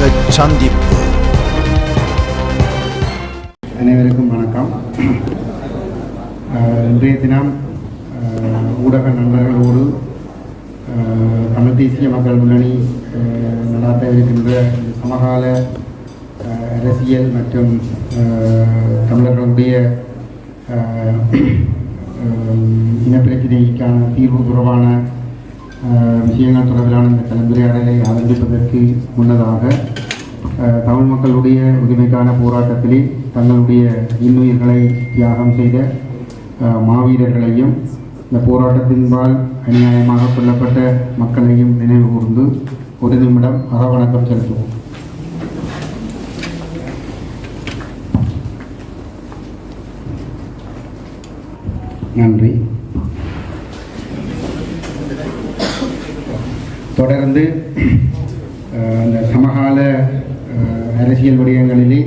உலக சந்திப்பு. அனைவருக்கும் வணக்கம். இன்றைய தினம் ஊடக நண்பர்களோடு தமிழ் தேசிய மக்கள் முன்னணி நடாத்த இருக்கின்ற சமகால அரசியல் மற்றும் தமிழர்களுடைய இனப்பிரச்சினைக்கான தீர்வு தொடர்பான விஷயங்கள் தொடர்பிலான இந்த கலந்துரையாடலை ஆரம்பிப்பதற்கு முன்னதாக தமிழ் மக்களுடைய உரிமைக்கான போராட்டத்திலே தங்களுடைய இன்னுயிர்களை தியாகம் செய்த மாவீரர்களையும் இந்த போராட்டத்தின்பால் அநியாயமாக கொல்லப்பட்ட மக்களையும் நினைவு கூர்ந்து ஒரு நிமிடம் அறவணக்கம் செலுத்துவோம். நன்றி. தொடர்ந்து அந்த சமகால அரசியல் விடயங்களிலே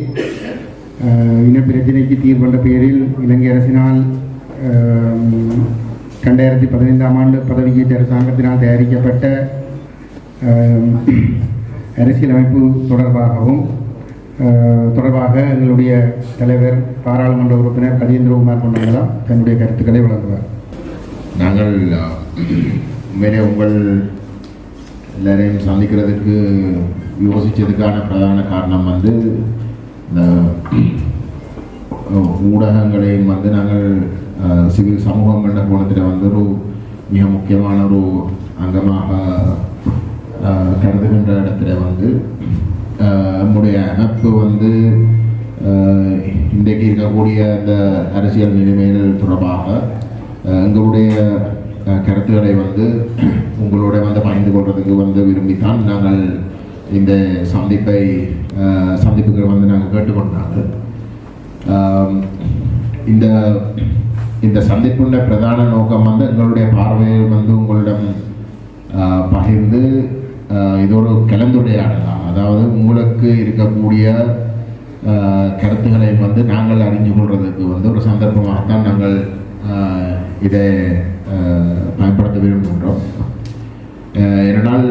இனப்பிரச்சினைக்கு தீர்வென்ற பெயரில் இலங்கை அரசினால் ரெண்டாயிரத்தி பதினைந்தாம் ஆண்டு பதவியேற்ற அரசாங்கத்தினால் தயாரிக்கப்பட்ட அரசியல் அரசியலமைப்பு தொடர்பாகவும் தொடர்பாக எங்களுடைய தலைவர் பாராளுமன்ற உறுப்பினர் கஜேந்திரகுமார் கொண்டவங்களாம் தன்னுடைய கருத்துக்களை வழங்குவார். நாங்கள் மேலே உங்கள் எல்லாரையும் சந்திக்கிறதுக்கு யோசித்ததுக்கான பிரதான காரணம் வந்து இந்த ஊடகங்களையும் வந்து நாங்கள் சிவில் சமூகம் என்ற கோணத்தில் வந்து ஒரு மிக முக்கியமான ஒரு அங்கமாக கருதுகின்ற இடத்துல வந்து நம்முடைய அமைப்பு வந்து இன்றைக்கு இருக்கக்கூடிய அந்த அரசியல் நிலைமைகள் தொடர்பாக எங்களுடைய கருத்துக்களை வந்து உங்களோட வந்து பகிர்ந்து கொள்றதுக்கு வந்து விரும்பித்தான். நாங்கள் இந்த சந்திப்பை அஹ், சந்திப்புகளை வந்து நாங்கள் கேட்டுக்கொண்டாங்க. இந்த இந்த சந்திப்புள்ள பிரதான நோக்கம் வந்து எங்களுடைய பார்வையை வந்து உங்களிடம் பகிர்ந்து இதோட கலந்துரையாடலாம். அதாவது உங்களுக்கு இருக்கக்கூடிய கருத்துக்களை வந்து நாங்கள் அறிஞ்சு கொள்றதுக்கு வந்து ஒரு சந்தர்ப்பமாகத்தான் நாங்கள் இதை பயன்படுத்த விரும்புகின்றோம். ஆஹ், ஏனென்றால்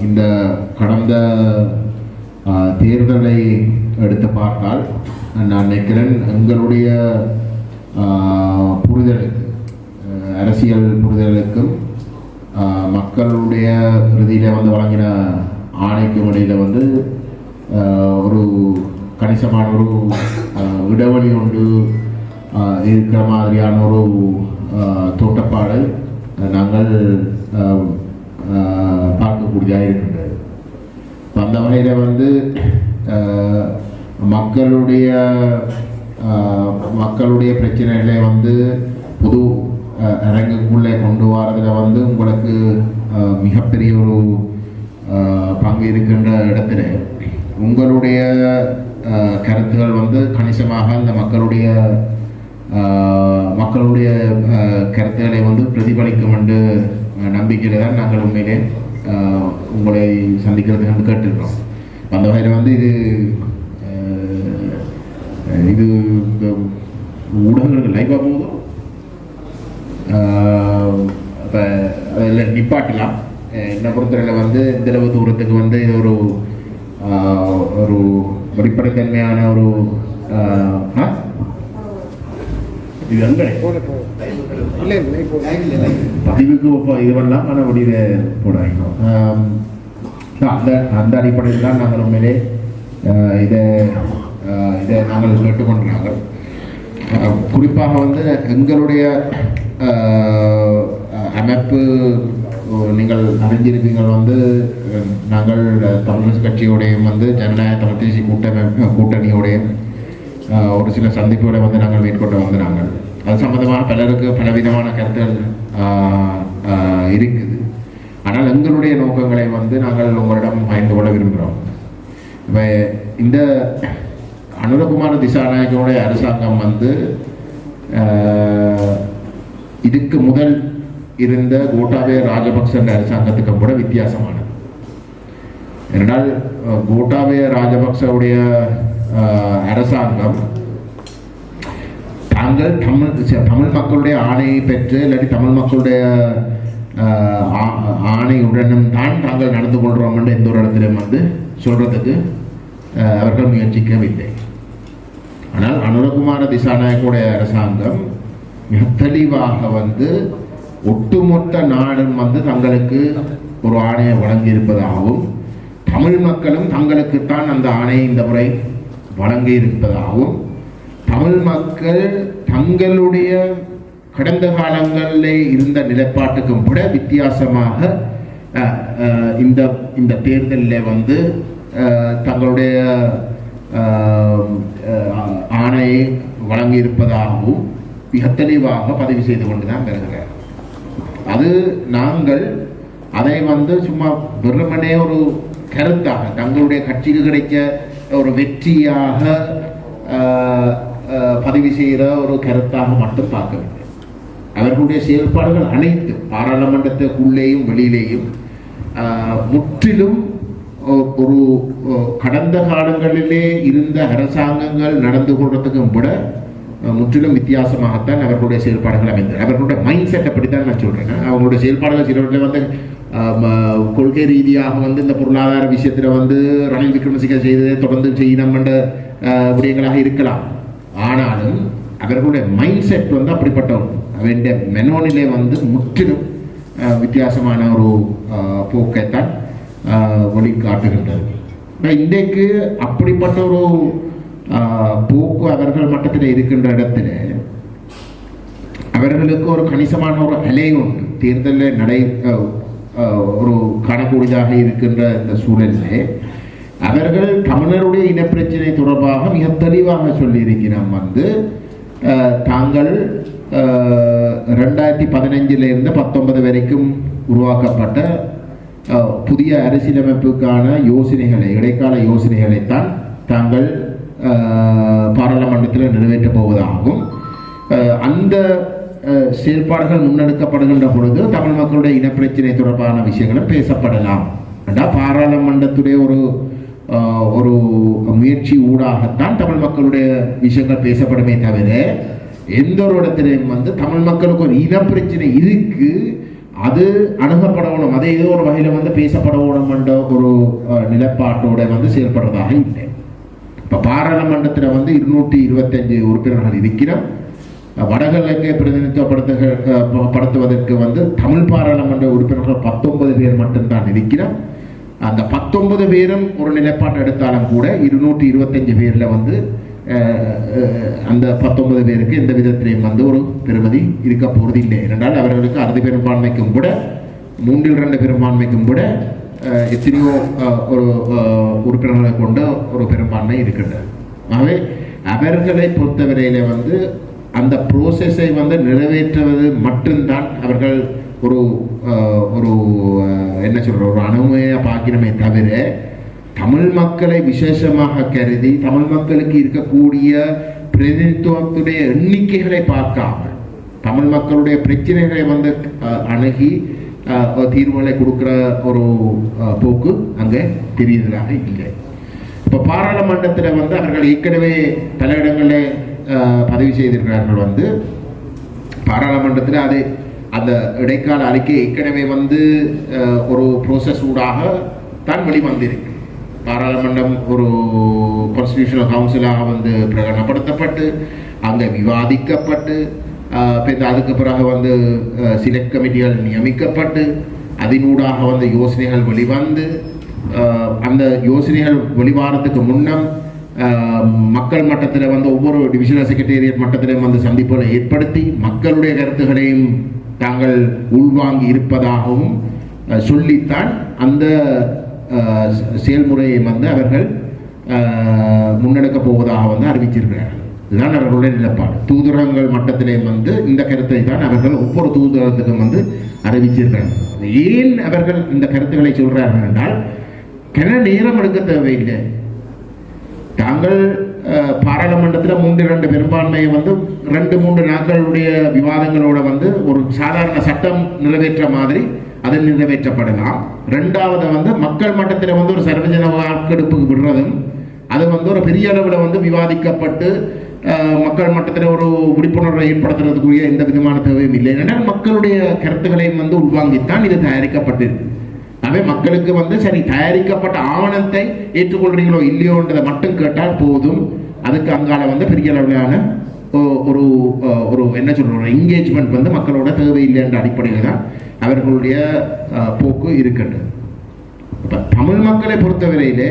இந்த கடந்த தேர்தலை எடுத்து பார்த்தால் நான் நினைக்கிறேன் எங்களுடைய புரிதலுக்கு அரசியல் புரிதலுக்கும் மக்களுடைய இறுதியில் வந்து வழங்கின ஆணைக்கும் இடையில் வந்து ஒரு கணிசமான ஒரு இடைவெளி ஒன்று இருக்கிற மாதிரியான ஒரு தோட்டப்பாடல் நாங்கள் பார்க்கக்கூடியதாக இருக்கின்றது. அந்த வகையில் வந்து மக்களுடைய மக்களுடைய பிரச்சனைகளை வந்து புது அரங்குக்குள்ளே கொண்டு வரதில் வந்து உங்களுக்கு மிகப்பெரிய ஒரு பங்கு இருக்கின்ற இடத்துல. உங்களுடைய கருத்துகள் வந்து கணிசமாக இந்த மக்களுடைய மக்களுடைய கருத்துக்களை வந்து பிரதிபலிக்கும் என்று நம்பிக்கையில் நம்பிக்கையில தான் நாங்கள் உண்மையிலே உங்களை சந்திக்கிறதுக்கு வந்து கேட்டிருக்கிறோம் அந்த வகையில் வந்து இது இது ஊடகங்களுக்கு லைவாக போதும் இப்போ அதில் நிப்பாட்டலாம் என்னை பொறுத்தவரையில் வந்து இந்தளவு தூரத்துக்கு வந்து இது ஒரு ஒரு வெளிப்படைத்தன்மையான ஒரு ஆ? இது அங்கே பதிவுக்கு இது பண்ணலாம் ஆனால் வடிவ போடாங்க அந்த அந்த அடிப்படையில் தான் நாங்கள் உண்மையிலே இதை இதை நாங்கள் கேட்டுக்கொண்டாங்க குறிப்பாக வந்து எங்களுடைய அமைப்பு நீங்கள் அறிஞ்சிருப்பீங்கள் வந்து நாங்கள் தமிழ் கட்சியோடையும் வந்து ஜனநாயக தமிழ் தேசிய கூட்டமைப்பு கூட்டணியோடையும் ஒரு சில சந்திப்புகளை வந்து நாங்கள் மேற்கொண்டு வந்து நாங்கள் அது சம்பந்தமாக பலருக்கு பலவிதமான கருத்துகள் இருக்குது ஆனால் எங்களுடைய நோக்கங்களை வந்து நாங்கள் உங்களிடம் பயந்து கொள்ள விரும்புகிறோம் இப்போ இந்த அனுரகுமார திசாநாயகனுடைய அரசாங்கம் வந்து இதுக்கு முதல் இருந்த கோட்டாபய ராஜபக்ச அரசாங்கத்துக்கு கூட வித்தியாசமானது ஏனென்றால் அஹ், கோட்டாபய ராஜபக்சவுடைய அரசாங்கம் தாங்கள் தமிழ் தமிழ் மக்களுடைய ஆணையை பெற்று இல்லாட்டி தமிழ் மக்களுடைய ஆணையுடனும் தான் தாங்கள் நடந்து கொள்கிறோம் என்று எந்த ஒரு இடத்திலும் வந்து சொல்கிறதுக்கு அவர்கள் முயற்சிக்கவில்லை. ஆனால் அனுரகுமார திசாநாயகனுடைய அரசாங்கம் மிக தெளிவாக வந்து ஒட்டுமொத்த நாடும் வந்து தங்களுக்கு ஒரு ஆணையை வழங்கியிருப்பதாகவும் தமிழ் மக்களும் தங்களுக்குத்தான் அந்த ஆணையை இந்த முறை வழங்கி இருப்பதாகவும் தமிழ் மக்கள் தங்களுடைய கடந்த காலங்களில் இருந்த நிலைப்பாட்டுக்கும் விட வித்தியாசமாக இந்த இந்த தேர்தலில் வந்து தங்களுடைய ஆணையை வழங்கியிருப்பதாகவும் மிக தெளிவாக பதிவு செய்து கொண்டு தான் வருகிறார். அது நாங்கள் அதை வந்து சும்மா வெறுமனே ஒரு கருத்தாக தங்களுடைய கட்சிக்கு கிடைக்க ஒரு வெற்றியாக பதிவு செய்கிற ஒரு கருத்தாக மட்டும் பார்க்கவில்லை அவர்களுடைய செயல்பாடுகள் அனைத்து பாராளுமன்றத்துக்குள்ளேயும் வெளியிலேயும் முற்றிலும் ஒரு கடந்த காலங்களிலே இருந்த அரசாங்கங்கள் நடந்து கொள்றதுக்கும் விட முற்றிலும் வித்தியாசமாகத்தான் அவர்களுடைய செயல்பாடுகள் அமைந்தது அவர்களுடைய மைண்ட் செட் அப்படி தான் நான் சொல்கிறேன் அவங்களுடைய செயல்பாடுகள் சிலவற்றில் வந்து கொள்கை ரீதியாக வந்து இந்த பொருளாதார விஷயத்தில் வந்து ரணில் விக்ரமசிங்க செய்ததை தொடர்ந்து செய்யணும் என்ற விடயங்களாக இருக்கலாம். ஆனாலும் அவர்களுடைய மைண்ட் செட் வந்து அப்படிப்பட்ட அவருடைய மெனோனிலே வந்து முற்றிலும் வித்தியாசமான ஒரு போக்கைத்தான் ஆஹ், இன்றைக்கு அப்படிப்பட்ட ஒரு போக்கு அவர்கள் மட்டத்தில் இருக்கின்ற இடத்துல அவர்களுக்கு ஒரு கணிசமான ஒரு அலை உண்டு தேர்தலில் நடை ஒரு காணக்கூடியதாக இருக்கின்ற இந்த சூழலில் அவர்கள் தமிழருடைய இனப்பிரச்சனை தொடர்பாக மிக தெளிவாக சொல்லியிருக்கிறோம் வந்து தாங்கள் ரெண்டாயிரத்தி பதினஞ்சிலிருந்து பத்தொன்பது வரைக்கும் உருவாக்கப்பட்ட புதிய அரசியலமைப்புக்கான யோசனைகளை இடைக்கால யோசனைகளைத்தான் தாங்கள் பாராளுமன்றத்தில் நிறைவேற்றப் போவதாகவும் அந்த செயற்பாடுகள் செயல்பாடுகள் முன்னெடுக்கப்படுகின்ற பொழுது தமிழ் மக்களுடைய இனப்பிரச்சனை தொடர்பான விஷயங்களும் பேசப்படலாம். என்றால் பாராளுமன்றத்துடைய ஒரு ஒரு முயற்சி ஊடாகத்தான் தமிழ் மக்களுடைய விஷயங்கள் பேசப்படுமே தவிர எந்த ஒரு இடத்திலையும் வந்து தமிழ் மக்களுக்கு ஒரு இனப்பிரச்சனை இருக்கு அது அணுகப்படணும். அதை ஏதோ ஒரு வகையில் வந்து பேசப்படணும் என்ற ஒரு நிலப்பாட்டோட வந்து செயல்படுறதாக இல்லை. இப்போ பாராளுமன்றத்தில் வந்து இருநூற்றி இருபத்தஞ்சு உறுப்பினர்கள் இருக்கிறோம். வடகிழக்கை பிரதிநிதித்துவப்படுத்த படுத்துவதற்கு வந்து தமிழ் பாராளுமன்ற உறுப்பினர்கள் பத்தொன்பது பேர் மட்டும்தான் இருக்கிறோம். அந்த பத்தொன்பது பேரும் ஒரு நிலைப்பாடு எடுத்தாலும் கூட இருநூற்றி இருபத்தஞ்சு பேரில் வந்து அந்த பத்தொன்பது பேருக்கு எந்த விதத்திலையும் வந்து ஒரு பெறுமதி இருக்க போகிறது இல்லை ஏனென்றால் அவர்களுக்கு அறுதி பெரும்பான்மைக்கும் கூட மூன்றில் ரெண்டு பெரும்பான்மைக்கும் கூட எத்தனையோ ஒரு உறுப்பினர்களை கொண்ட ஒரு பெரும்பான்மை இருக்கின்றது ஆகவே அவர்களை பொறுத்தவரையில வந்து அந்த ப்ரோசஸை வந்து நிறைவேற்றுவது மட்டும்தான் அவர்கள் ஒரு அஹ், ஒரு என்ன சொல்கிற ஒரு அணுமையாக பார்க்கணுமே தவிர தமிழ் மக்களை விசேஷமாக கருதி தமிழ் மக்களுக்கு இருக்கக்கூடிய பிரதிநிதித்துவத்துடைய எண்ணிக்கைகளை பார்க்காமல் தமிழ் மக்களுடைய பிரச்சனைகளை வந்து அஹ், அணுகி தீர்வுகளை கொடுக்குற ஒரு போக்கு அங்கே தெரியுதலாக இல்லை. இப்போ பாராளுமன்றத்தில் வந்து அவர்கள் ஏற்கனவே பல இடங்களில் பதிவு செய்திருக்கிறார்கள் வந்து. பாராளுமன்றத்தில் அது அந்த இடைக்கால அறிக்கை ஏற்கனவே வந்து ஒரு ப்ரோசஸ் ஊடாக தான் வெளிவந்திருக்கு. பாராளுமன்றம் ஒரு கான்ஸ்டியூஷனல் கவுன்சிலாக வந்து பிரகடனப்படுத்தப்பட்டு அங்கே விவாதிக்கப்பட்டு பின் அதுக்கு பிறகு வந்து சிலெக்ட் கமிட்டிகள் நியமிக்கப்பட்டு அதனூடாக வந்து யோசனைகள் வெளிவந்து அந்த யோசனைகள் வெளிவாரத்துக்கு முன்னம் மக்கள் மட்டத்தில் வந்து ஒவ்வொரு டிவிஷனல் செக்ரட்டேரியட் மட்டத்திலையும் வந்து சந்திப்புகளை ஏற்படுத்தி மக்களுடைய கருத்துக்களையும் தாங்கள் உள்வாங்கி இருப்பதாகவும் சொல்லித்தான் அந்த செயல்முறையை வந்து அவர்கள் முன்னெடுக்கப் போவதாக வந்து அறிவிச்சிருக்கிறார்கள். இதுதான் அவர்களுடைய நிலைப்பாடு. தூதரகங்கள் மட்டத்திலே வந்து இந்த கருத்தை தான் அவர்கள் ஒவ்வொரு தூதரகத்துக்கும் வந்து அறிவிச்சிருக்கிறார்கள் ஏன் அவர்கள் இந்த கருத்துக்களை சொல்கிறார்கள் என்றால் கன நேரம் எடுக்க தேவையில்லை. தாங்கள் அஹ், பாராளுமன்றத்தில் மூன்று இரண்டு பெரும்பான்மையை வந்து ரெண்டு மூன்று நாட்களுடைய விவாதங்களோட வந்து ஒரு சாதாரண சட்டம் நிறைவேற்ற மாதிரி அது நிறைவேற்றப்படலாம். ரெண்டாவது வந்து மக்கள் மட்டத்தில் வந்து ஒரு சர்வஜன வாக்கெடுப்புக்கு விடுறதும் அது வந்து ஒரு பெரிய அளவில் வந்து விவாதிக்கப்பட்டு மக்கள் மட்டத்தில் ஒரு விழிப்புணர்வை ஏற்படுத்துறதுக்குரிய எந்த விதமான தேவையும் இல்லை. ஏனென்றால் மக்களுடைய கருத்துக்களையும் வந்து உள்வாங்கித்தான் இது தயாரிக்கப்பட்டிருக்கு ஆகவே மக்களுக்கு வந்து சரி தயாரிக்கப்பட்ட ஆவணத்தை ஏற்றுக்கொள்றீங்களோ இல்லையோன்றதை மட்டும் கேட்டால் போதும். அதுக்கு அங்கால வந்து பெரிய அளவிலான ஒரு ஒரு என்ன சொல்கிறோம் என்கேஜ்மெண்ட் வந்து மக்களோட தேவையில்லை என்ற அடிப்படையில் தான் அவர்களுடைய போக்கு இருக்கின்றது. இப்போ தமிழ் மக்களை பொறுத்தவரையிலே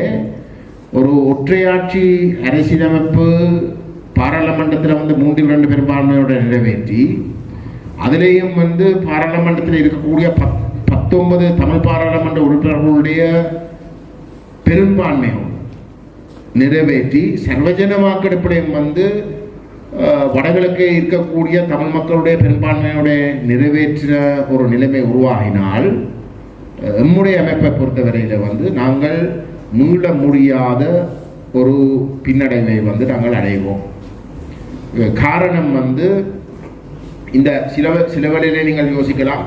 ஒரு ஒற்றையாட்சி அரசியலமைப்பு பாராளுமன்றத்தில் வந்து மூன்றில் ரெண்டு பெரும்பான்மையோட நிறைவேற்றி அதிலேயும் வந்து பாராளுமன்றத்தில் இருக்கக்கூடிய பத் பத்தொன்பது தமிழ் பாராளுமன்ற உறுப்பினர்களுடைய பெரும்பான்மையோடு நிறைவேற்றி சர்வஜன வாக்கெடுப்பிலையும் வந்து அஹ், வடகிழக்கே இருக்கக்கூடிய தமிழ் மக்களுடைய பெரும்பான்மையோட நிறைவேற்ற ஒரு நிலைமை உருவாகினால் நம்முடைய எம்முடைய அமைப்பை பொறுத்தவரையில் வந்து நாங்கள் மீள முடியாத ஒரு பின்னடைவை வந்து நாங்கள் அடைவோம். காரணம் வந்து இந்த சில சில வேளையிலே நீங்கள் யோசிக்கலாம்.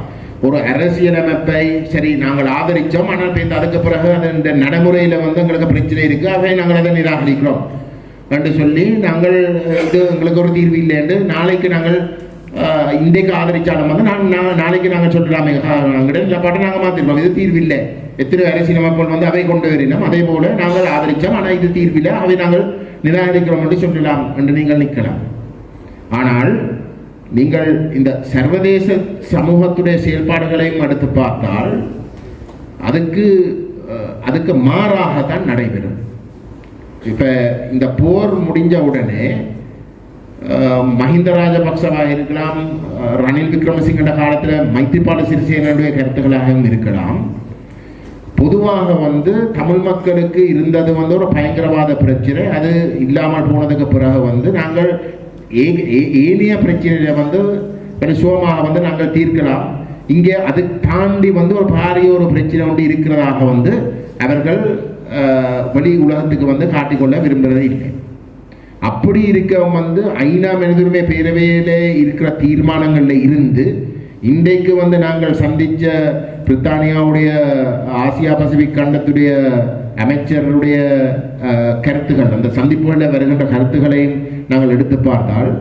ஒரு அரசியலமைப்பை சரி நாங்கள் ஆதரித்தோம் ஆனால் இப்போ இந்த அதுக்கு பிறகு அந்த இந்த நடைமுறையில் வந்து எங்களுக்கு பிரச்சனை இருக்குது அவை நாங்கள் அதை நிராகரிக்கிறோம். என்று சொல்லி நாங்கள் இது எங்களுக்கு ஒரு தீர்வு இல்லை என்று நாளைக்கு நாங்கள் இன்றைக்கு ஆதரித்தாலும் வந்து நான் நாங்கள் நாளைக்கு நாங்கள் சொல்லலாமே. நாங்கள் இந்த பாட்டை நாங்கள் மாற்றிருக்கோம் இது தீர்வு இல்லை. எத்தனை அரசியலமைப்புகள் வந்து அவை கொண்டு வரணும் அதே போல் நாங்கள் ஆதரித்தோம் ஆனால் இது தீர்வில்லை அவை நாங்கள் நிராகரிக்கிறோம் என்று சொல்லலாம் என்று நீங்கள் நிற்கலாம். ஆனால் நீங்கள் இந்த சர்வதேச சமூகத்துடைய செயல்பாடுகளையும் எடுத்து பார்த்தால் அதுக்கு அதுக்கு மாறாகத்தான் நடைபெறும். இப்போ இந்த போர் முடிஞ்ச உடனே மஹிந்த ராஜபக்சவா இருக்கலாம் ரணில் விக்ரமசிங்கட காலத்தில் மைத்திரிபால சிறிசேனுடைய கருத்துக்களாகவும் இருக்கலாம். பொதுவாக வந்து தமிழ் மக்களுக்கு இருந்தது வந்து ஒரு பயங்கரவாத பிரச்சனை. அது இல்லாமல் போனதுக்கு பிறகு வந்து நாங்கள் ஏனைய பிரச்சனையை வந்து சுகமாக வந்து நாங்கள் தீர்க்கலாம். இங்கே அது தாண்டி வந்து ஒரு பாரிய ஒரு பிரச்சனை வந்து இருக்கிறதாக வந்து அவர்கள் வெளி உலகத்துக்கு வந்து காட்டிக்கொள்ள விரும்புகிறதே இல்லை. அப்படி இருக்க வந்து ஐநா மனிதருமே பேரவையில் இருக்கிற தீர்மானங்களில் இருந்து இன்றைக்கு வந்து நாங்கள் சந்தித்த பிரித்தானியாவுடைய ஆசியா பசிபிக் கண்டத்துடைய அமைச்சருடைய கருத்துகள் அந்த சந்திப்புகளில் வருகின்ற கருத்துக்களையும் நாங்கள் எடுத்து பார்த்தால்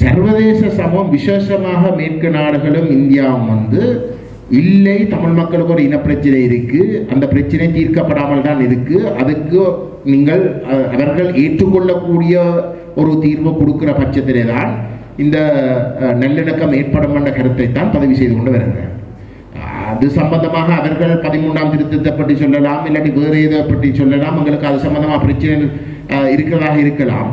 சர்வதேச சமம் விசேஷமாக மேற்கு நாடுகளும் இந்தியாவும் வந்து இல்லை தமிழ் மக்களுக்கு ஒரு இனப்பிரச்சனை இருக்கு அந்த பிரச்சனை தீர்க்கப்படாமல் தான் இருக்கு அதுக்கு நீங்கள் அவர்கள் ஏற்றுக்கொள்ளக்கூடிய ஒரு தீர்வு கொடுக்கிற பட்சத்திலே தான் இந்த நல்லிணக்கம் ஏற்படும் என்ற கருத்தை தான் பதிவு செய்து கொண்டு வருகிறேன். அது சம்பந்தமாக அவர்கள் பதிமூன்றாம் திருத்தத்தை பற்றி சொல்லலாம் இல்லாட்டி வேறு இதை பற்றி சொல்லலாம். உங்களுக்கு அது சம்பந்தமாக பிரச்சனை இருக்கிறதாக இருக்கலாம்.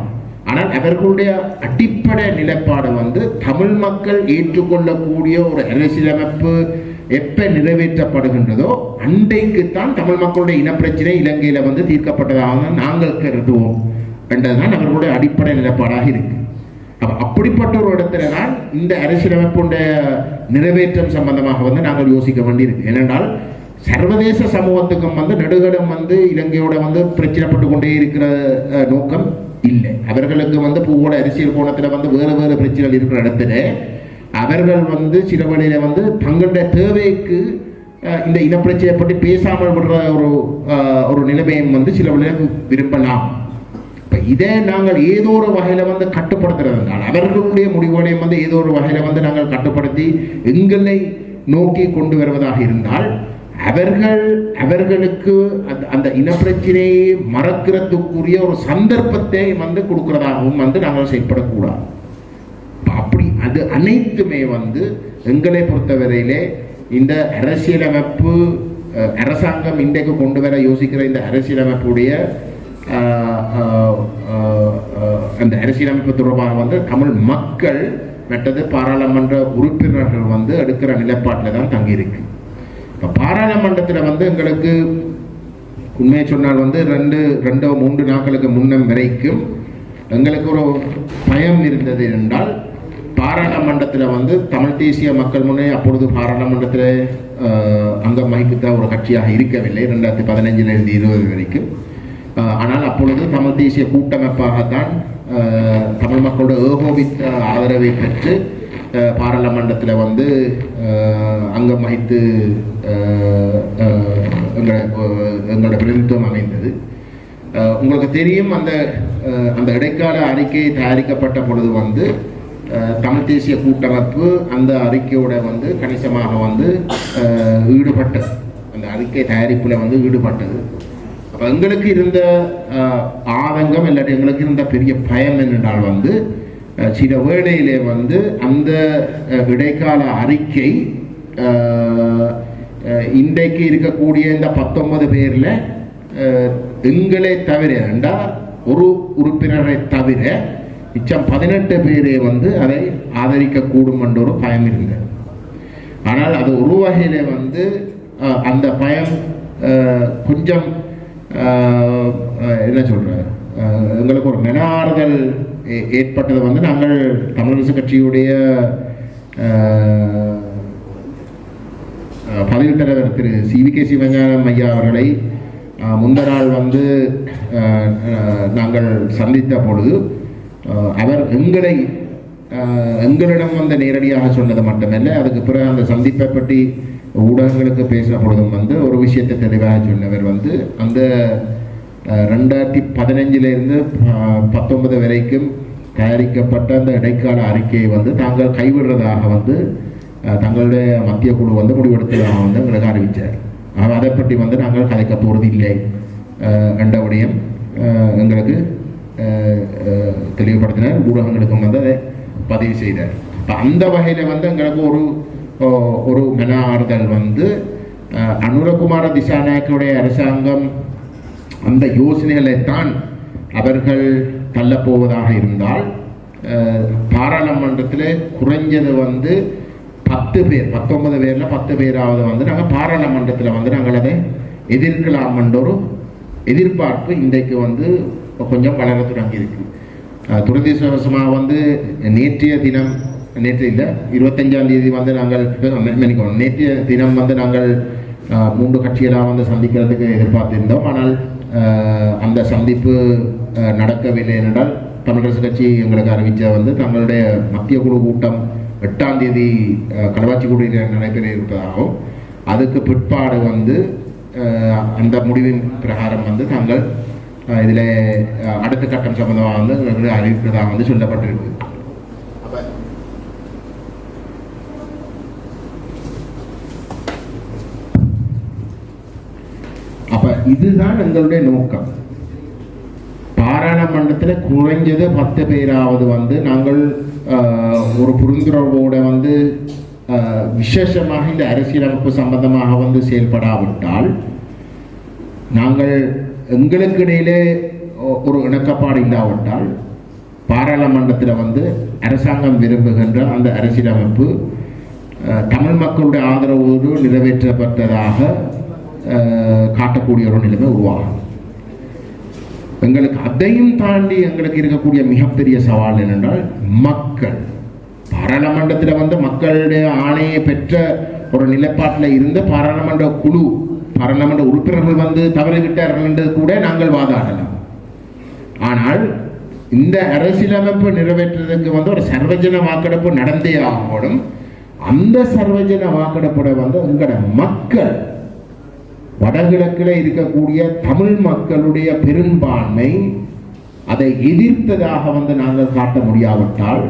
ஆனால் அவர்களுடைய அடிப்படை நிலைப்பாடு வந்து தமிழ் மக்கள் ஏற்றுக்கொள்ளக்கூடிய ஒரு அரசியலமைப்பு எப்ப நிறைவேற்றப்படுகின்றதோ அன்றைக்குத்தான் தமிழ் மக்களுடைய இனப்பிரச்சனை இலங்கையில வந்து தீர்க்கப்பட்டதாக நாங்கள் கருதுவோம். என்றதுதான் அவர்களுடைய அடிப்படை நிலைப்பாடாக இருக்கு. அப்படிப்பட்ட ஒரு இடத்துல தான் இந்த அரசியலமைப்புடைய நிறைவேற்றம் சம்பந்தமாக வந்து நாங்கள் யோசிக்க வேண்டியிருக்கு. ஏனென்றால் சர்வதேச சமூகத்துக்கும் வந்து நெடுகடும் வந்து இலங்கையோட வந்து பிரச்சனைப்பட்டு கொண்டே இருக்கிற நோக்கம் இல்லை. அவர்களுக்கு வந்து பூவோட அரசியல் கோணத்தில் வந்து வேறு வேறு பிரச்சனைகள் இருக்கிற இடத்துல அவர்கள் வந்து சில வழியில் வந்து தங்களுடைய தேவைக்கு இந்த இனப்பிரச்சனையை பற்றி பேசாமல் விடுற ஒரு ஒரு நிலைமையும் வந்து சில வழியில் விரும்பலாம். இப்போ இதை நாங்கள் ஏதோ ஒரு வகையில் வந்து கட்டுப்படுத்துறதுனால அவர்களுடைய முடிவுகளையும் வந்து ஏதோ ஒரு வகையில் வந்து நாங்கள் கட்டுப்படுத்தி எங்களை நோக்கி கொண்டு வருவதாக இருந்தால் அவர்கள் அவர்களுக்கு அந்த அந்த இனப்பிரச்சனையை மறக்கிறதுக்குரிய ஒரு சந்தர்ப்பத்தை வந்து கொடுக்கறதாகவும் வந்து நாங்கள் செயல்படக்கூடாது அப்படி அது அனைத்துமே வந்து எங்களை பொறுத்தவரையிலே இந்த அரசியலமைப்பு அரசாங்கம் இன்றைக்கு கொண்டு வர யோசிக்கிற இந்த அரசியலமைப்புடைய அந்த அரசியலமைப்பு தொடர்பாக வந்து தமிழ் மக்கள் மற்றது பாராளுமன்ற உறுப்பினர்கள் வந்து எடுக்கிற நிலைப்பாட்டில் தான் தங்கியிருக்கு. இப்போ பாராளுமன்றத்தில் வந்து எங்களுக்கு உண்மையை சொன்னால் வந்து ரெண்டு ரெண்டோ மூன்று நாட்களுக்கு முன்னம் வரைக்கும் எங்களுக்கு ஒரு பயம் இருந்தது என்றால் பாராளுமன்றத்தில் வந்து தமிழ் தேசிய மக்கள் முன்னே அப்பொழுது பாராளுமன்றத்தில் அங்கம் வகித்த ஒரு கட்சியாக இருக்கவில்லை. ரெண்டாயிரத்தி பதினஞ்சிலிருந்து இருபது வரைக்கும். ஆனால் அப்பொழுது தமிழ் தேசிய கூட்டமைப்பாகத்தான் தமிழ் மக்களோட ஏகோபித்த ஆதரவை பெற்று பாராளுமன்றத்தில் வந்து அங்கம் வகித்து அஹ், எங்களோட எங்களோட பிரதிநிதித்துவம் அமைந்தது. உங்களுக்கு தெரியும் அந்த அந்த இடைக்கால அறிக்கை தயாரிக்கப்பட்ட பொழுது வந்து தமிழ் தேசிய கூட்டமைப்பு அந்த அறிக்கையோட வந்து கணிசமாக வந்து ஈடுபட்டது. அந்த அறிக்கை தயாரிப்பில் வந்து ஈடுபட்டது. அப்போ எங்களுக்கு இருந்த அஹ், ஆதங்கம் இல்லாட்டி எங்களுக்கு இருந்த பெரிய பயம் என்னென்றால் வந்து சில வேளையிலே வந்து அந்த இடைக்கால அறிக்கை அஹ், இன்றைக்கு இருக்கக்கூடிய இந்த பத்தொன்பது பேரில் எங்களை தவிர என்றால் ஒரு உறுப்பினரை தவிர மிச்சம் பதினெட்டு பேரே வந்து அதை ஆதரிக்கக்கூடும் என்ற ஒரு பயம் இருந்தது. ஆனால் அது ஒரு வகையில் வந்து அஹ், அந்த பயம் அஹ், கொஞ்சம் என்ன சொல்கிற எங்களுக்கு ஒரு மெனாறுதல் ஏ- ஏற்பட்டது வந்து நாங்கள் தமிழரசு கட்சியுடைய பதவி தலைவர் Thiru C V K Sivagnanam ஐயா அவர்களை முந்த நாள் வந்து நாங்கள் சந்தித்த பொழுது அவர் எங்களை எங்களிடம் வந்து நேரடியாக சொன்னது மட்டுமல்ல அதுக்கு பிறகு அந்த சந்திப்பை பற்றி ஊடகங்களுக்கு பேசின பொழுதும் வந்து ஒரு விஷயத்தை தெளிவாக சொன்னவர் வந்து அந்த ரெண்டாயிரத்தி பதினஞ்சிலிருந்து பத்தொன்பது வரைக்கும் தயாரிக்கப்பட்ட அந்த இடைக்கால அறிக்கையை வந்து தாங்கள் கைவிடுறதாக வந்து தங்களுடைய மத்திய குழு வந்து முடிவெடுத்ததாக வந்து எங்களுக்கு அறிவித்தார் ஆக அதை பற்றி வந்து நாங்கள் கலைக்க போகிறது இல்லை என்ற விடயம் எங்களுக்கு தெளிவுபடுத்தினார். ஊடகங்களுக்கும் வந்து அதை பதிவு செய்தார். இப்போ அந்த வகையில் வந்து எங்களுக்கு ஒரு ஒரு மன ஆறுதல் வந்து அனுரகுமார திசாநாயக்கருடைய அரசாங்கம் அந்த யோசனைகளைத்தான் அவர்கள் தள்ளப்போவதாக இருந்தால் பாராளுமன்றத்தில் குறைஞ்சது வந்து பத்து பேர் பத்தொன்பது பேரில் பத்து பேராவது வந்து நாங்கள் பாராளுமன்றத்தில் வந்து நாங்கள் அதை எதிர்க்கலாம் என்ற ஒரு எதிர்பார்ப்பு இன்றைக்கு வந்து கொஞ்சம் வளர தொடங்கியிருக்கு அஹ், வந்து நேற்றைய தினம் நேற்று இல்லை இருபத்தஞ்சாம் தேதி வந்து நாங்கள் மன்னிக்கணும். நேற்று தினம் வந்து நாங்கள் மூன்று கட்சியெல்லாம் வந்து சந்திக்கிறதுக்கு எதிர்பார்த்திருந்தோம். ஆனால் அந்த சந்திப்பு நடக்கவில்லை என்றால் தமிழரசு கட்சி எங்களுக்கு அறிவித்த வந்து தங்களுடைய மத்திய குழு கூட்டம் எட்டாம் தேதி அஹ், நடைபெற இருப்பதாகவும் அதுக்கு பிற்பாடு வந்து அந்த முடிவின் பிரகாரம் வந்து தாங்கள் இதில் அடுத்த கட்டம் சம்பந்தமாக வந்து அறிவிப்பதாக வந்து சொல்லப்பட்டிருக்கு அப்ப அப்ப இதுதான் எங்களுடைய நோக்கம். பாராளுமன்றத்தில் குறைஞ்சது பத்து பேராவது வந்து நாங்கள் ஒரு புரிந்துணர்வோட வந்து விசேஷமாக இந்த அரசியலமைப்பு சம்பந்தமாக வந்து செயல்படாவிட்டால் நாங்கள் எங்களுக்கு இடையிலே ஒரு இணக்கப்பாடு இல்லாவிட்டால் பாராளுமன்றத்தில் வந்து அரசாங்கம் விரும்புகின்ற அந்த அரசியலமைப்பு தமிழ் மக்களுடைய ஆதரவோடு நிறைவேற்றப்பட்டதாக காட்டக்கூடிய ஒரு நிலைமை உருவாகும். எங்களுக்கு அதையும் தாண்டி எங்களுக்கு இருக்கக்கூடிய மிகப்பெரிய சவால் என்னென்றால் மக்கள். பாராளுமன்றத்தில் வந்து மக்களுடைய ஆணையை பெற்ற ஒரு நிலைப்பாட்டில் இருந்த பாராளுமன்ற குழு பாராளுமன்ற உறுப்பினர்கள் வந்து தவறிவிட்டார்கள் என்று கூட நாங்கள் வாதாடலாம். ஆனால் இந்த அரசியலமைப்பு நிறைவேற்றுவதற்கு வந்து ஒரு சர்வஜன வாக்கெடுப்பு நடந்தே ஆகணும். அந்த சர்வஜன வாக்கெடுப்புட வந்து உங்களோட மக்கள் வடகிழக்கில் இருக்கக்கூடிய தமிழ் மக்களுடைய பெரும்பான்மை அதை எதிர்த்ததாக வந்து நாங்கள் காட்ட முடியாவிட்டால்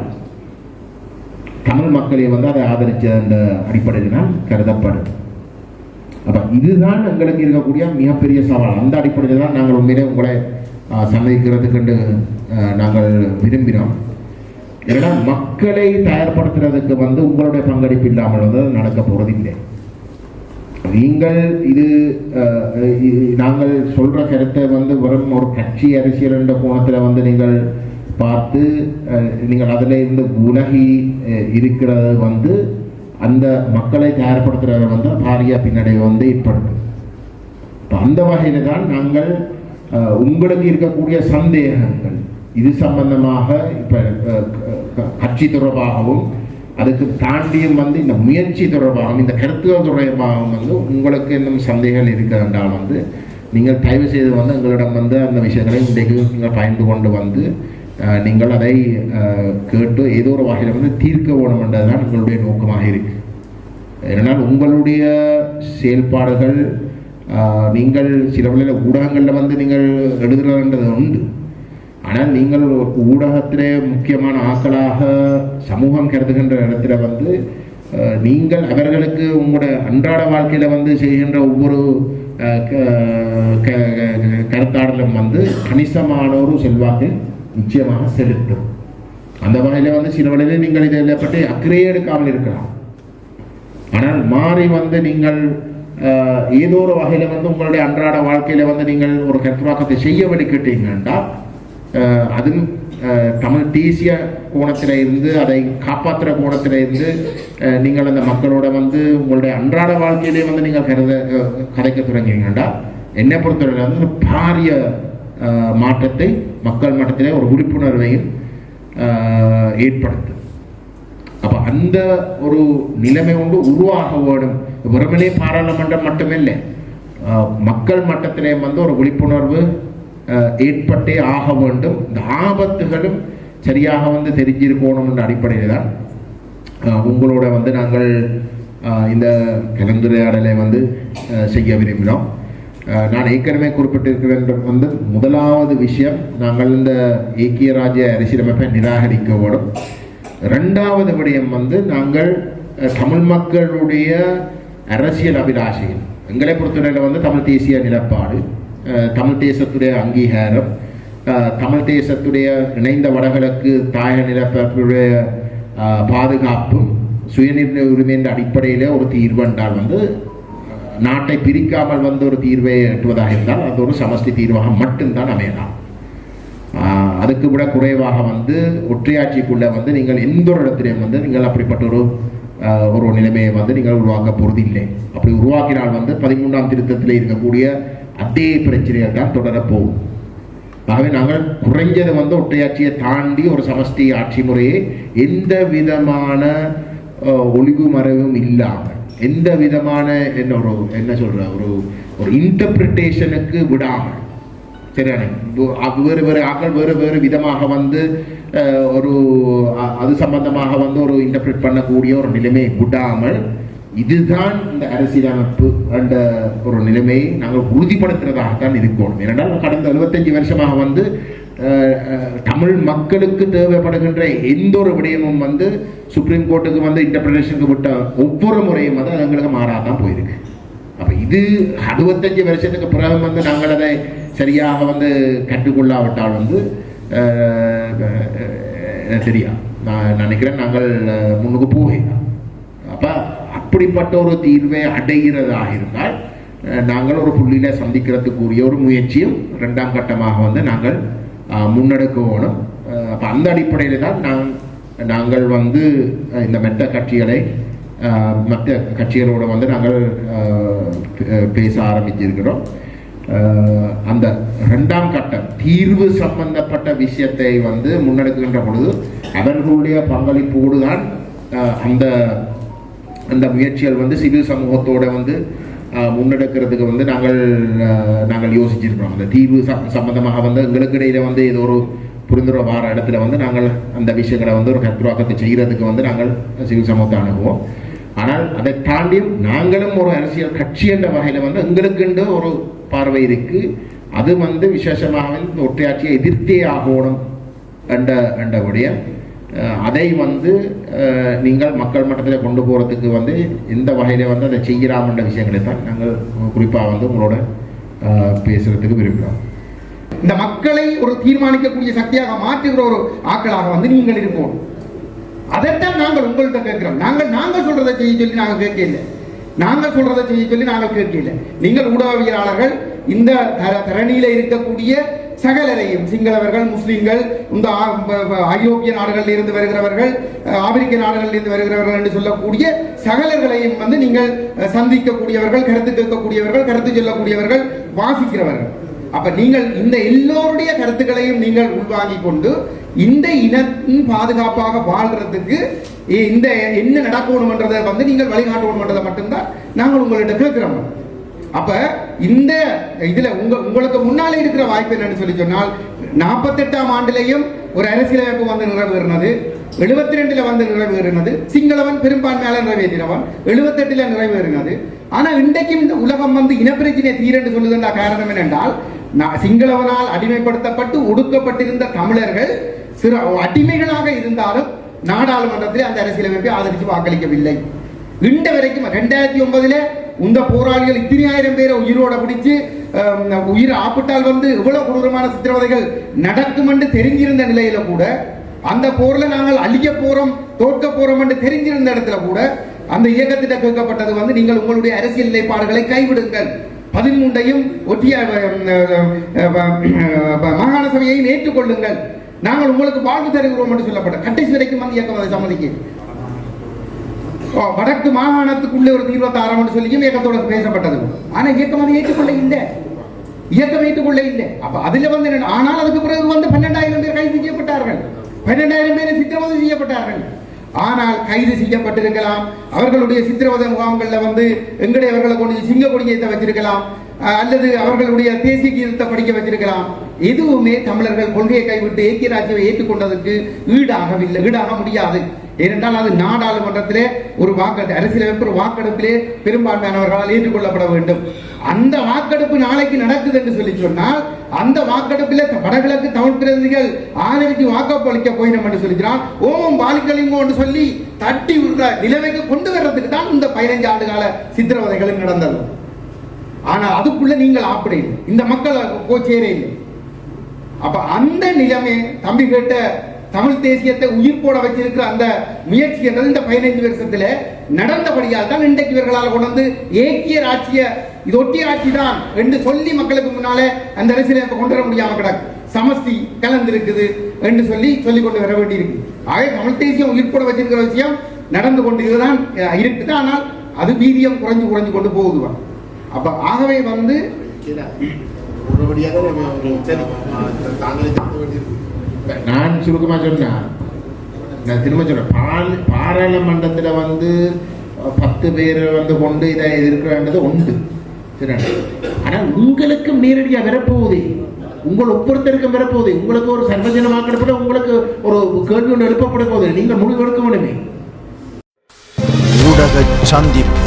தமிழ் மக்களை வந்து அதை ஆதரிச்ச அந்த அடிப்படையில் தான் கருதப்படும் அப்போ இதுதான் எங்களுக்கு இருக்கக்கூடிய மிகப்பெரிய சவால். அந்த அடிப்படையில் தான் நாங்கள் உண்மையிலே உங்களை சந்திக்கிறதுக்கு நாங்கள் விரும்பினோம். ஏன்னா மக்களை தயார்படுத்துறதுக்கு வந்து உங்களுடைய பங்களிப்பு இல்லாமல் வந்து நடக்க போகிறது இல்லை நீங்கள் இது நாங்கள் சொல்ற கருத்தை வந்து வெறும் ஒரு கட்சி அரசியல் என்ற கோணத்தில் வந்து நீங்கள் பார்த்து நீங்கள் அதில் இருந்து உலகி இருக்கிறது வந்து அந்த மக்களை தயார்படுத்துறத வந்து பாரிய பின்னடைவு வந்து ஏற்படுத்தும் இப்போ அந்த வகையில் தான் நாங்கள் உங்களுக்கு இருக்கக்கூடிய சந்தேகங்கள். இது சம்பந்தமாக இப்போ கட்சி தொடர்பாகவும் அதுக்கு தாண்டியும் வந்து இந்த முயற்சி தொடர்பாகவும் இந்த கருத்துக்கள் தொடர்பாகவும் வந்து உங்களுக்கு இன்னும் சந்தேகங்கள் இருக்கிறதால் வந்து நீங்கள் தயவு செய்து வந்து எங்களிடம் வந்து அந்த விஷயங்களை இன்றைக்கு நீங்கள் பயந்து கொண்டு வந்து நீங்கள் அதை கேட்டு ஏதோ ஒரு வகையில் வந்து தீர்க்க வேணும் என்றதுதான் உங்களுடைய நோக்கமாக இருக்குது ஏனென்றால் உங்களுடைய செயல்பாடுகள் நீங்கள் சில வேளையில் ஊடகங்களில் வந்து நீங்கள் எழுதுறதுன்றது உண்டு. ஆனால் நீங்கள் ஊடகத்திலே முக்கியமான ஆக்களாக சமூகம் கருதுகின்ற இடத்துல வந்து நீங்கள் அவர்களுக்கு உங்களோட அன்றாட வாழ்க்கையில் வந்து செய்கின்ற ஒவ்வொரு க- க- க- கருத்தாடலும் வந்து கணிசமான ஒரு செல்வாக்கு நிச்சயமாக செலுத்தும். அந்த வகையில் வந்து சில வழியிலே நீங்கள் இதில் பற்றி அக்கறையே எடுக்காமல் இருக்கலாம். ஆனால் மாறி வந்து நீங்கள் ஏதோ ஒரு வகையில் வந்து உங்களுடைய அன்றாட வாழ்க்கையில் வந்து நீங்கள் ஒரு கருத்துவாக்கத்தை செய்ய வலிக்கிட்டீங்கன்னா அதுவும் தமிழ் தேசிய கோணத்தில் இருந்து அதை காப்பாற்றுற கோணத்தில் இருந்து நீங்கள் அந்த மக்களோட வந்து உங்களுடைய அன்றாட வாழ்க்கையிலே வந்து நீங்கள் கருத கதைக்க தொடங்கினீங்கன்னா என்னை பொறுத்தவரை வந்து பாரிய மாற்றத்தை மக்கள் மட்டத்திலே ஒரு விழிப்புணர்வையும் ஏற்படுத்து. அப்போ அந்த ஒரு நிலைமை ஒன்று உருவாக வேணும் வெறுமனே பாராளுமன்றம் மட்டுமில்லை. மக்கள் மட்டத்திலே வந்து ஒரு விழிப்புணர்வு ஏற்பட்டே ஆக வேண்டும். இந்த ஆபத்துகளும் சரியாக வந்து தெரிஞ்சிருக்கணும் என்ற அடிப்படையில் தான் உங்களோட வந்து நாங்கள் இந்த கலந்துரையாடலை வந்து செய்ய விரும்பினோம். நான் ஏற்கனவே குறிப்பிட்டிருக்கிறேன் வந்து முதலாவது விஷயம் நாங்கள் இந்த ஏக்கிய ராஜ்ய அரசியலமைப்பை நிராகரிக்க வேணும் ரெண்டாவது விடயம் வந்து நாங்கள் தமிழ் மக்களுடைய அரசியல் அபிலாஷைகள். எங்களை பொறுத்தவரையில் வந்து தமிழ் தேசிய நிலப்பாடு. தமிழ் தேசத்துடைய அங்கீகாரம் தமிழ் தேசத்துடைய இணைந்த வடகிழக்கு தாயக நிலப்பரப்புடைய பாதுகாப்பும் சுயநிர்ணய உரிமை என்ற அடிப்படையில் ஒரு தீர்வு என்றால் வந்து நாட்டை பிரிக்காமல் வந்து ஒரு தீர்வை எட்டுவதாக இருந்தால் அது ஒரு சமஷ்டி தீர்வாக மட்டும்தான் அமையலாம். அதுக்கு விட குறைவாக வந்து ஒற்றையாட்சிக்குள்ளே வந்து நீங்கள் எந்த ஒரு இடத்துலையும் வந்து நீங்கள் அப்படிப்பட்ட ஒரு ஒரு நிலைமையை வந்து நீங்கள் உருவாக்க போறதில்லை. அப்படி உருவாக்கினால் வந்து பதிமூன்றாம் திருத்தத்தில் இருக்கக்கூடிய அதே பிரச்சனையாக தான் தொடரப் போகும். ஆகவே நாங்கள் குறைஞ்சது வந்து ஒற்றையாட்சியை தாண்டி ஒரு சமஷ்டி ஆட்சி முறையை எந்த விதமான ஒளிவு மறைவும் இல்லாமல் எந்த விதமான என்ன ஒரு என்ன சொல்ற ஒரு ஒரு இன்டர்பிரிட்டேஷனுக்கு விடாமல் சரியானே அது வேறு வேறு ஆக்கள் வேறு வேறு விதமாக வந்து ஒரு அது சம்பந்தமாக வந்து ஒரு இன்டர்பிரேட் பண்ணக்கூடிய ஒரு நிலைமையை விடாமல் இதுதான் இந்த அரசியலமைப்பு என்ற ஒரு நிலைமையை நாங்கள் உறுதிப்படுத்துறதாகத்தான் இருக்கணும். ஏனென்றால் கடந்த 75 வருஷமாக வந்து தமிழ் மக்களுக்கு தேவைப்படுகின்ற எந்த ஒரு விடயமும் வந்து சுப்ரீம் கோர்ட்டுக்கு வந்து இன்டர்பிரேஷனுக்கு விட்ட ஒவ்வொரு முறையும் வந்து அதுங்களுக்கு மாறாதான் போயிருக்கு. அப்போ இது அறுபத்தஞ்சு வருஷத்துக்கு பிறகு வந்து நாங்கள் அதை சரியாக வந்து கற்றுக்கொள்ளாவிட்டால் வந்து அஹ், சரியா? நான் நினைக்கிறேன் நாங்கள் முன்னுக்கு போகலாம். அப்போ அப்படிப்பட்ட ஒரு தீர்வை அடைகிறதாக இருந்தால் நாங்கள் ஒரு புள்ளியில் சந்திக்கிறதுக்குரிய ஒரு முயற்சியும் ரெண்டாம் கட்டமாக வந்து நாங்கள் முன்னெடுக்கணும். அப்போ அந்த அடிப்படையில் தான் நான் நாங்கள் வந்து இந்த மெத்த கட்சிகளை மற்ற கட்சிகளோட வந்து நாங்கள் பே- பேச ஆரம்பிச்சிருக்கிறோம். அந்த ரெண்டாம் கட்டம் தீர்வு சம்பந்தப்பட்ட விஷயத்தை வந்து முன்னெடுக்கின்ற பொழுது அவர்களுடைய பங்களிப்போடு தான் அந்த அந்த முயற்சிகள் வந்து சிவில் சமூகத்தோட வந்து முன்னெடுக்கிறதுக்கு வந்து நாங்கள் நாங்கள் யோசிச்சிருக்கிறோம். அந்த தீர்வு சம்பந்தமாக வந்து எங்களுக்கு இடையில வந்து ஏதோ ஒரு புரிந்துணர்வு வார இடத்துல வந்து நாங்கள் அந்த விஷயங்களை வந்து ஒரு கத்துருவாக்கத்தை செய்கிறதுக்கு வந்து நாங்கள் சிவில் சமூகத்தை அணுகுவோம். ஆனால் அதை தாண்டியும் நாங்களும் ஒரு அரசியல் கட்சி என்ற வகையில் வந்து எங்களுக்குண்டு ஒரு பார்வை இருக்கு. அது வந்து விசேஷமாக இந்த ஒற்றையாட்சியை எதிர்த்தே ஆகணும் என்ற என்ற விடயம். அதை வந்து நீங்கள் மக்கள் மட்டத்தில் கொண்டு போகிறதுக்கு வந்து எந்த வகையில் வந்து அதை செய்யலாம் விஷயங்களை தான் நாங்கள் குறிப்பாக வந்து உங்களோட பேசுகிறதுக்கு பேசுறதுக்கு விரும்புகிறோம். இந்த மக்களை ஒரு தீர்மானிக்கக்கூடிய சக்தியாக மாற்றுகிற ஒரு ஆக்களாக வந்து நீங்கள் இருப்போம். அதைத்தான் நாங்கள் உங்கள்கிட்ட கேட்கிறோம். நாங்கள் நாங்கள் சொல்றதை செய்ய சொல்லி நாங்கள் கேட்கல நாங்கள் சொல்றதை செய்ய சொல்லி நாங்கள் கேட்கல நீங்கள் ஊடகவியலாளர்கள் இந்த தர- தரணியில இருக்கக்கூடிய சகலரையும் சிங்களவர்கள் முஸ்லீம்கள் இந்த ஐரோப்பிய நாடுகளில் இருந்து வருகிறவர்கள் ஆப்பிரிக்க நாடுகளில் இருந்து வருகிறவர்கள் என்று சொல்லக்கூடிய சகலர்களையும் வந்து நீங்கள் சந்திக்கக்கூடியவர்கள் கருத்து கேட்கக்கூடியவர்கள் கருத்து சொல்லக்கூடியவர்கள் வாசிக்கிறவர்கள். அப்ப நீங்கள் இந்த எல்லோருடைய கருத்துக்களையும் நீங்கள் உள்வாங்கி கொண்டு இந்த இனத்தின் பாதுகாப்பாக வாழ்றதுக்கு இந்த என்ன நடக்கணும்ன்றதை வந்து நீங்கள் வழிகாட்டணும்ன்றதை மட்டும்தான் நாங்கள் உங்கள்கிட்ட கேட்கிறோம். அப்ப இந்த இதுல உங்க உங்களுக்கு முன்னாலே இருக்கிற வாய்ப்பு என்னன்னு சொல்லி சொன்னால் நாற்பத்தெட்டாம் ஆண்டுலையும் ஒரு அரசியலமைப்பு வந்து நிறைவேறினது எழுபத்தி ரெண்டுல வந்து நிறைவேறினது சிங்களவன் பெரும்பான்மையாளர் நிறைவேற்றினவன் எழுபத்தெட்டுல நிறைவேறினது. ஆனா இன்றைக்கும் இந்த உலகம் வந்து இனப்பிரச்சனை தீரென்று சொல்லுகின்ற காரணம் என்னென்றால் நான் சிங்களவனால் அடிமைப்படுத்தப்பட்டு ஒடுக்கப்பட்டிருந்த தமிழர்கள் சிறு அடிமைகளாக இருந்தாலும் நாடாளுமன்றத்தில் அந்த அரசியலமைப்பை ஆதரித்து வாக்களிக்கவில்லை. இன்று வரைக்கும் ரெண்டாயிரத்தி ஒன்பதுல இந்த போராளிகள் இத்தனை ஆயிரம் பேரை உயிரோட பிடிச்சு உயிர் ஆப்பிட்டால் வந்து இவ்வளவு கொடூரமான சித்திரவதைகள் நடக்கும் என்று தெரிஞ்சிருந்த நிலையில கூட அந்த போர்ல நாங்கள் அழிக்க போறோம் தோற்க போறோம் என்று தெரிஞ்சிருந்த இடத்துல கூட அந்த இயக்கத்திட்ட கேட்கப்பட்டது வந்து நீங்கள் உங்களுடைய அரசியல் நிலைப்பாடுகளை கைவிடுங்கள். பதிமூன்றையும் ஒட்டிய மாகாண சபையையும் ஏற்றுக்கொள்ளுங்கள். நாங்கள் உங்களுக்கு வாழ்வு தருகிறோம் என்று சொல்லப்பட்ட கட்டைசி வரைக்கும் வந்து இயக்கம் அதை சம்மதிக்கு. வடக்கு மாகாணத்துக்குள்ளே ஒரு தீர்வத்தை தாரம் சொல்லியும் இயக்கத்தோட பேசப்பட்டது. ஆனா இயக்கம் அதை ஏற்றுக்கொள்ள இல்லை. இயக்கம் ஏற்றுக்கொள்ள இல்லை. அப்ப அதுல வந்து என்ன- ஆனால் அதுக்கு பிறகு வந்து பன்னெண்டாயிரம் பேர் கைது செய்யப்பட்டார்கள். பன்னெண்டாயிரம் பேர் சித்திரவதை செய்யப்பட்டார்கள். ஆனால் கைது செய்யப்பட்டிருக்கலாம். அவர்களுடைய சித்திரவதை முகாம்களில் வந்து எங்கடைய அவர்களை கொண்டு சிங்க கொடியத்தை வச்சிருக்கலாம் அல்லது அவர்களுடைய தேசிய கீதத்தை படிக்க வச்சிருக்கலாம் எதுவுமே தமிழர்கள் கொள்கையை கைவிட்டு ஏக்கிய ராஜ்யவை ஏற்றுக்கொண்டதற்கு ஈடாகவில்லை ஈடாக முடியாது. ஏனென்றால் அது நாடாளுமன்றத்திலே ஒரு வாக்கு அரசியலமைப்பு ஒரு வாக்கெடுப்பிலே பெரும்பான்மையானவர்களால் ஏற்றுக்கொள்ளப்பட வேண்டும். அந்த வாக்கெடுப்பு நாளைக்கு நடக்குது என்று சொல்லி சொன்னால் அந்த வாக்கெடுப்பில் வடகிழக்கு தமிழ் பிரதிநிதிகள் ஆதரித்து வாக்களிக்க போயிடும் என்று சொல்லிக்கிறான் ஓமம் பாலிக்கலிங்கோ என்று சொல்லி தட்டி விடுற நிலைமைக்கு கொண்டு வர்றதுக்கு தான் இந்த பதினைஞ்சு ஆண்டு கால சித்திரவதைகளும் நடந்தது. ஆனால் அதுக்குள்ள நீங்கள் ஆப்பிட இந்த மக்கள் போய் இல்லை. அப்ப அந்த நிலைமை தம்பி கேட்ட தமிழ் தேசியத்தை உயிர் போட வச்சிருக்கிற அந்த முயற்சி என்றது இந்த பதினைஞ்சு வருஷத்துல நடந்தபடியால் தான் இன்றைக்கு இவர்களால் கொண்டு ஏக்கிய ஆட்சிய இது ஒட்டிய ஆட்சி தான் என்று சொல்லி மக்களுக்கு முன்னாலே அந்த அரசியலமைப்பை கொண்டு வர முடியாம கிடக்கு. சமஸ்தி கலந்திருக்குது என்று சொல்லி சொல்லி கொண்டு வர வேண்டியிருக்கு. ஆகவே தமிழ் தேசியம் உயிர் போட வச்சிருக்கிற விஷயம் நடந்து கொண்டு இதுதான் இருக்குது? ஆனால் அது வீரியம் குறைஞ்சு குறைஞ்சு கொண்டு போகுதுவான் அப்ப ஆகவே வந்து உடனடியாக தாங்களே நான் சுருக்கமாக சொன்னேன் நான் திரும்ப சொல்றேன். பால் பாராளுமன்றத்தில் வந்து பத்து பேர் வந்து கொண்டு இதை எதிர்க்கிறது உண்டு. சரி ஆனால் உங்களுக்கு நேரடியாக வரப்போகுது. உங்கள் ஒவ்வொருத்தருக்கும் வரப்போகுது. உங்களுக்கு ஒரு சர்வஜன வாக்கெடுப்பில் உங்களுக்கு ஒரு கேள்வி ஒன்று எழுப்பப்பட போகுது. நீங்கள் முடிவு எடுக்க வேண்டுமே. ஊடக சந்திப்பு.